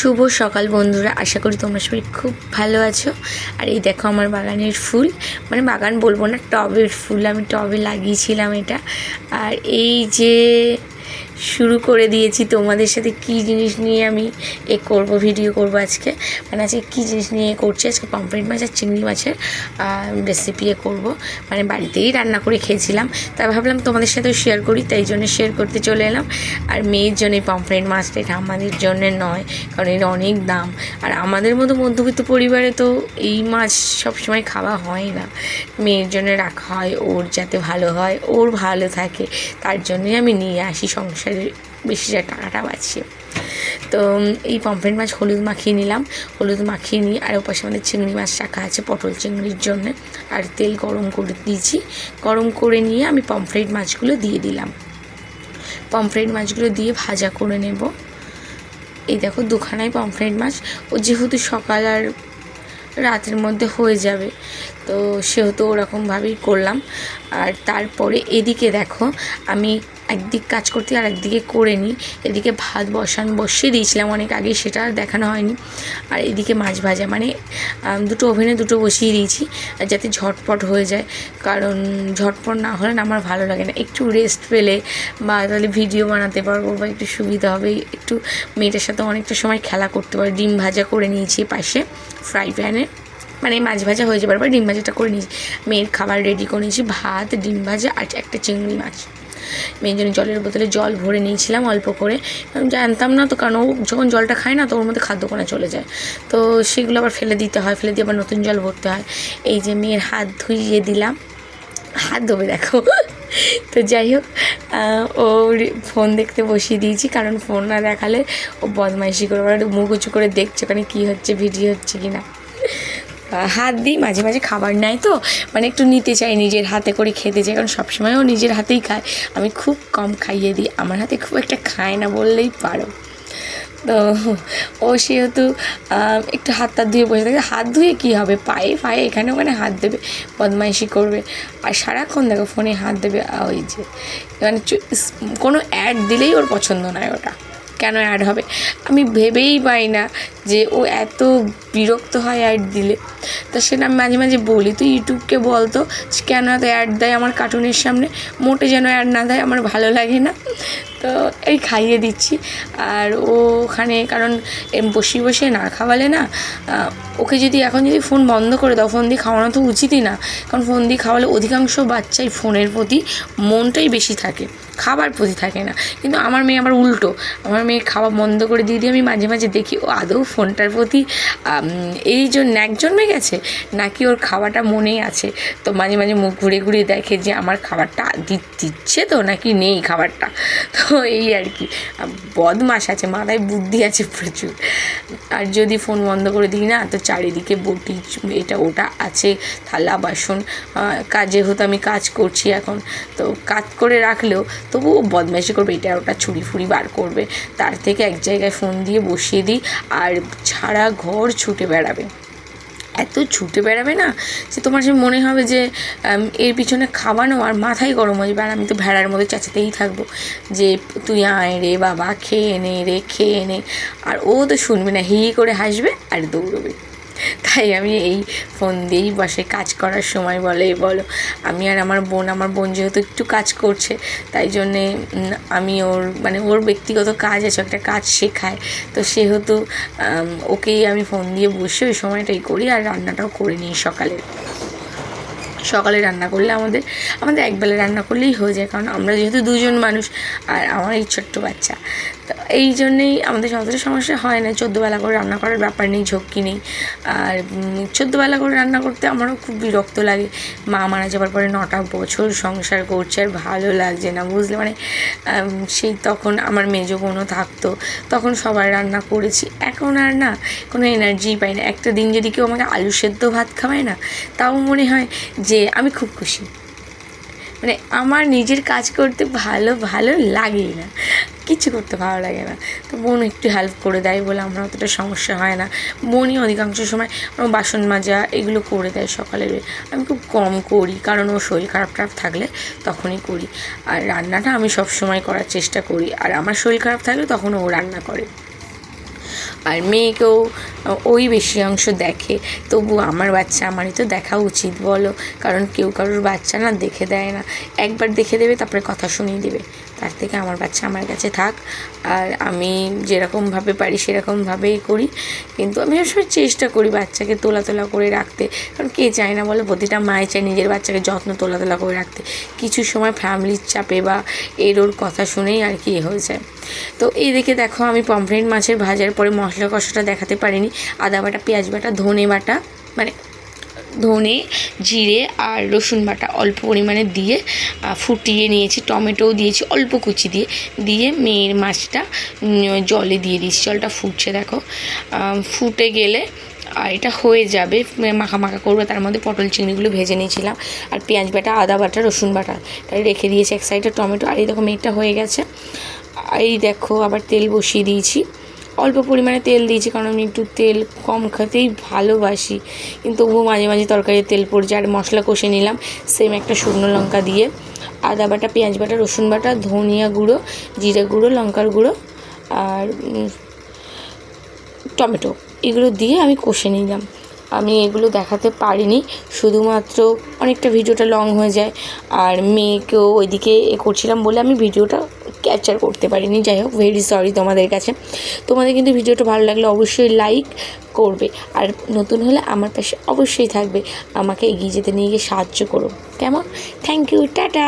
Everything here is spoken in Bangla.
শুভ সকাল বন্ধুরা। আশা করি তোমরা সবাই খুব ভালো আছো। আর এই দেখো আমার বাগানের ফুল। মানে বাগান বলব না, টবের ফুল। আমি টবে লাগিয়েছিলাম এটা। আর এই যে শুরু করে দিয়েছি তোমাদের সাথে কি জিনিস নিয়ে আমি এ করব ভিডিও করব আজকে। মানে আজকে কী জিনিস নিয়ে করছি? আজকে পমফ্রেট মাছ আর চিংড়ি মাছের রেসিপি এ করব। মানে বাড়িতেই রান্না করে খেয়েছিলাম। তাই ভাবলাম তোমাদের সাথেও শেয়ার করি, তাই জন্য শেয়ার করতে চলে এলাম। আর মেয়ের জন্য পমফ্রেট মাছটা এটা আমাদের জন্য নয়, কারণ এর অনেক দাম। আর আমাদের মতো মধ্যবিত্ত পরিবারে তো এই মাছ সবসময় খাওয়া হয় না। মেয়ের জন্য রাখা হয়, ওর যাতে ভালো হয়, ওর ভালো থাকে, তার জন্যই আমি নিয়ে আসি সংসারে বেশি যা টাকাটা বাঁচিয়ে তো এই পমফ্রেট মাছ হলুদ মাখিয়ে নিলাম। হলুদ মাখিয়ে নিয়ে আর ওপাশে আমাদের চিংড়ি মাছ রাখা আছে পটল চিংড়ির জন্য। আর তেল গরম করে দিয়েছি। গরম করে নিয়ে আমি পমফ্রেট মাছগুলো দিয়ে দিলাম। পমফ্রেট মাছগুলো দিয়ে ভাজা করে নেব। এই দেখো দুখানায় পমফ্রেট মাছ। ও যেহেতু সকাল আর রাতের মধ্যে হয়ে যাবে, তো সেহেতু ওরকমভাবেই করলাম। আর তারপরে এদিকে দেখো, আমি একদিক কাজ করতে আর একদিকে করে নিই। এদিকে ভাত বসান বসিয়ে দিয়েছিলাম অনেক আগে সেটা আর দেখানো হয়নি। আর এদিকে মাছ ভাজা মানে দুটো ওভেনে দুটো বসিয়ে দিয়েছি, আর যাতে ঝটপট হয়ে যায়। কারণ ঝটপট না হলে না আমার ভালো লাগে না। একটু রেস্ট পেলে বা তাহলে ভিডিও বানাতে পারব বা একটু সুবিধা হবে। একটু মেয়েটার সাথে অনেকটা সময় খেলা করতে পারব। ডিম ভাজা করে নিয়েছি পাশে ফ্রাই প্যানে মানে মাছ ভাজা হয়ে যাবার পর ডিম ভাজাটা করে নিয়েছি। মেয়ের খাবার রেডি করে নিয়েছি, ভাত, ডিম ভাজা আর একটা চিংড়ি মাছ। মেয়ের জন্য জলের বোতলে জল ভরে নিয়েছিলাম অল্প করে। কারণ জানতাম না তো, কারণ ও যখন জলটা খায় না তো ওর মধ্যে খাদ্য খাদ্যকণা চলে যায়। তো সেগুলো আবার ফেলে দিতে হয়, ফেলে দিয়ে আবার নতুন জল ভরতে হয়। এই যে মেয়ের হাত ধুইয়ে দিলাম। হাত ধোবে দেখো। তো যাই হোক ও ফোন দেখতে বসিয়ে দিয়েছি, কারণ ফোন না দেখালে ও বদমাইশি করে মুখ উঁচু করে দেখছে, ওখানে কী হচ্ছে, ভিডিও হচ্ছে কি না হাত দিই, মাঝে মাঝে খাবার নেয় তো মানে একটু নিতে চাই, নিজের হাতে করে খেতে চাই, কারণ সবসময় ও নিজের হাতেই খায়। আমি খুব কম খাইয়ে দিই, আমার হাতে খুব একটা খায় না বললেই পারো। তো ও সেহেতু একটু হাত টাত ধুয়ে বসে থাকে। হাত ধুয়ে কী হবে? পায়ে পায়ে এখানে ওখানে হাত দেবে, বদমাইশি করবে। আর সারাক্ষণ দেখো ফোনে হাত দেবে ওই যে মানে কোনো অ্যাড দিলেই ওর পছন্দ নয় ওটা। কেন অ্যাড হবে? আমি ভেবেই পাই না যে ও এত বিরক্ত হয় অ্যাড দিলে। তো সেটা আমি মাঝে মাঝে বলি, তুই ইউটিউবকে বলতো কেন এত অ্যাড দেয় আমার কার্টুনের সামনে? মোটে যেন অ্যাড না দেয়, আমার ভালো লাগে না। তো এই খাইয়ে দিচ্ছি। আর ও ওখানে, কারণ বসিয়ে বসে না খাওয়ালে না ওকে যদি এখন যদি ফোন বন্ধ করে দাও ফোন দিয়ে খাওয়ানো তো উচিতই না। কারণ ফোন দিয়ে খাওয়ালে অধিকাংশ বাচ্চাই ফোনের প্রতি মনটাই বেশি থাকে, খাবার প্রতি থাকে না। কিন্তু আমার মেয়ে আবার উল্টো, আমার মেয়ে খাওয়া বন্ধ করে দিয়ে দিয়ে আমি মাঝে মাঝে দেখি, ও আদৌ ফোনটার প্রতি এই জন্য এক জন্মে গেছে? নাকি ওর খাওয়াটা মনেই আছে? তো মাঝে মাঝে মুখ ঘুরে ঘুরে দেখে যে আমার খাবারটা দিচ্ছে তো, নাকি নেই খাবারটা? তো এই আর কি। বদমাস আছে, মাথায় বুদ্ধি আছে প্রচুর। আর যদি ফোন বন্ধ করে দিই না, তো চারিদিকে বটি, এটা ওটা আছে, থালা, বাসন। কাজে হতো আমি কাজ করছি এখন, তো কাজ করে রাখলেও তবুও বদমাইশি করবে, এটা ওটা ছুরি ফুরি বার করবে। তার থেকে এক জায়গায় ফোন দিয়ে বসিয়ে দিই, আর সারা ঘর ছুটে বেড়াবে। এত ছুটে বেড়াবে না যে তোমার সে মনে হবে যে এর পিছনে খাওয়ানো আর মাথায় গরম হয়ে যাবে। আর আমি তো ভেড়ার মধ্যে চেঁচাতেই থাকব যে, তুই আয় রে বাবা, খেয়ে নে রে, খেয়ে নে। আর ও তো শুনবে না, হি হি করে হাসবে আর দৌড়বে। তাই আমি এই ফোন দিয়েই বসে কাজ করার সময় বলে, বলো, আমি আর আমার বোন আমার বোন যেহেতু একটু কাজ করছে, তাই জন্যে আমি ওর মানে ওর ব্যক্তিগত কাজ আছে একটা কাজ শেখায়, তো সেহেতু ওকেই আমি ফোন দিয়ে বসে ওই সময়টাই করি আর রান্নাটাও করে নিই সকালে। সকালে রান্না করলে আমাদের আমাদের একবেলা রান্না করলেই হয়ে যায়। কারণ আমরা যেহেতু দুজন মানুষ আর আমার এই ছোট্ট বাচ্চা, তো এই জন্যেই আমাদের অতটা সমস্যা হয় না। চোদ্দোবেলা করে রান্না করার ব্যাপার নেই, ঝক্কি নেই। আর চোদ্দোবেলা করে রান্না করতে আমারও খুব বিরক্ত লাগে। মা মারা যাওয়ার পরে নটা বছর সংসার করছে, আর ভালো লাগছে না, বুঝলে? মানে সেই তখন আমার মেজো বোনও থাকতো, তখন সবার রান্না করেছি। এখন আর না, কোনো এনার্জি পাই না। একটা দিন যদি কেউ আমাকে আলু সেদ্ধ ভাত খাওয়ায় না, তাও মনে হয় যে আমি খুব খুশি। মানে আমার নিজের কাজ করতে ভালো ভালো লাগেই না। কিছু করতে ভালো লাগে না। তো বোন একটু হেল্প করে দেয় বলে আমার অতটা সমস্যা হয় না। বোনই অধিকাংশ সময় আমার বাসন মাজা এগুলো করে দেয় সকালের আমি খুব কম করি কারণ ও শরীর খারাপ খারাপ থাকলে তখনই করি। আর রান্নাটা আমি সব সময় করার চেষ্টা করি। আর আমার শরীর খারাপ থাকলে তখন ও রান্না করে। আর মেয়েকেও ওই বেশি অংশ দেখে। তবু আমার বাচ্চা আমারই তো দেখা উচিত, বলো। কারণ কেউ কারোর বাচ্চা না দেখে দেয় না। একবার দেখে দেবে, তারপরে কথা শুনিয়ে দেবে। তার থেকে আমার বাচ্চা আমার কাছে থাক। আর আমি যেরকমভাবে পারি সেরকমভাবেই করি। কিন্তু আমি সবসময় চেষ্টা করি বাচ্চাকে তোলা তোলা করে রাখতে। কারণ কে চায় না বলো? প্রতিটা মায়ে চায় নিজের বাচ্চাকে যত্ন তোলা তোলা করে রাখতে। কিছু সময় ফ্যামিলির চাপে বা এর ওর কথা শুনেই আর কি হয়ে যায়। তো এই দিকে দেখো আমি পমফ্রেট মাছের ভাজার পরে মশলা কষাটা দেখাতে পারিনি। আদা বাটা, পেঁয়াজ বাটা, ধনে বাটা মানে ধনে, জিরে আর রসুন বাটা অল্প পরিমাণে দিয়ে ফুটিয়ে নিয়েছি। টমেটোও দিয়েছি অল্প কুচি দিয়ে। দিয়ে মেয়ের মাছটা জলে দিয়ে দিয়েছি। জলটা ফুটছে, দেখো। ফুটে গেলে আর এটা হয়ে যাবে। মাখা মাখা করবে। তার মধ্যে পটল চিংড়িগুলো ভেজে নিয়েছিলাম। আর পেঁয়াজ বাটা, আদা বাটা, রসুন বাটা তাই রেখে দিয়েছি এক সাইডে টমেটো। আর এই দেখো মেয়েটা হয়ে গেছে। এই দেখো আবার তেল বসিয়ে দিয়েছি। অল্প পরিমাণে তেল দিয়েছি, কারণ আমি একটু তেল কম খেতেই ভালোবাসি। কিন্তু তবুও মাঝে মাঝে তরকারিতে তেল পড়ছে, আর মশলা কষে নিলাম। সেম একটা শুকনো লঙ্কা দিয়ে। আদা বাটা, পেঁয়াজ বাটা, রসুন বাটা, ধনিয়া গুঁড়ো, জিরে গুঁড়ো, লঙ্কার গুঁড়ো, আর টমেটো। এগুলো দিয়ে আমি কষে নিলাম। আমি এগুলো দেখাতে পারিনি। শুধুমাত্র অনেকটা ভিডিওটা লং হয়ে যায়। আর মেয়েকেও ওইদিকে এ করছিলাম বলে আমি ভিডিওটা ক্যাপচার করতে পারিনি। যাই হোক ভেরি সরি তোমাদের কাছে। তোমাদের কিন্তু ভিডিওটা ভালো লাগলে অবশ্যই লাইক করবে। আর নতুন হলে আমার পাশে অবশ্যই থাকবে। আমাকে এগিয়ে যেতে নিয়ে গিয়ে সাহায্য করো। কেমন? Thank you tata!